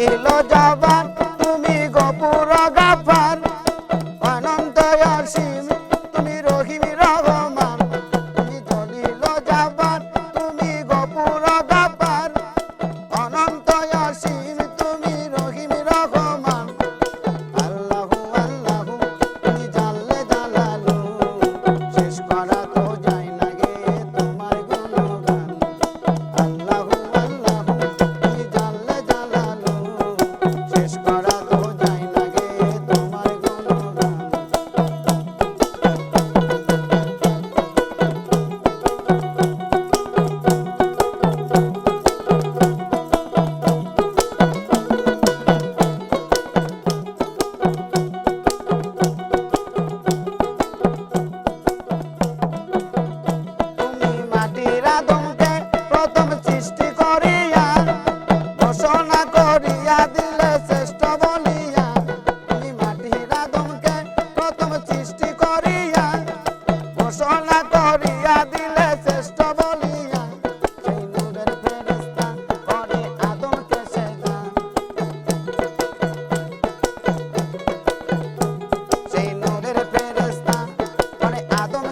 ছিল জবান।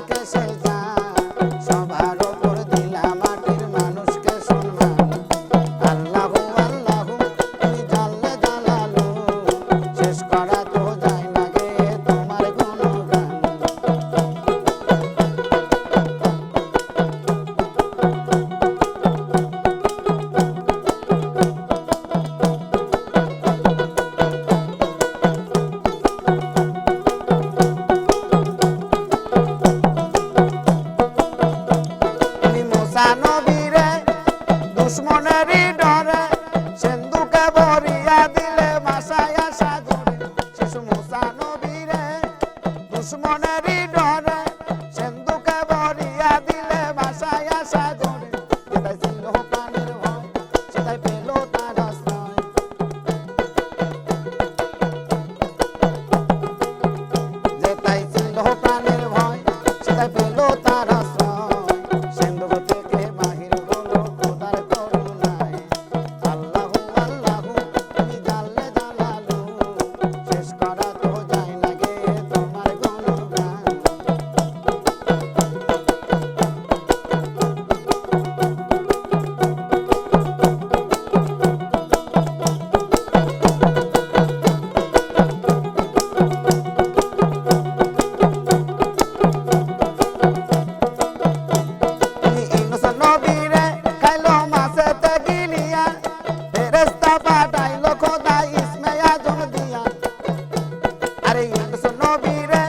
তোমাকে সেজদা সবার ওপর দিলাম মাটির মানুষকে সম্মান। আল্লাহু আল্লাহু তুমি জানলে জানালু। শেষ কর Smonari. নবীরে খাইলো মাছেতে গিলিয়া। ফেরেস্তা পাঠাইলো খোদা ইসমে আজম দিয়া। আরে ইউনুস নবীরে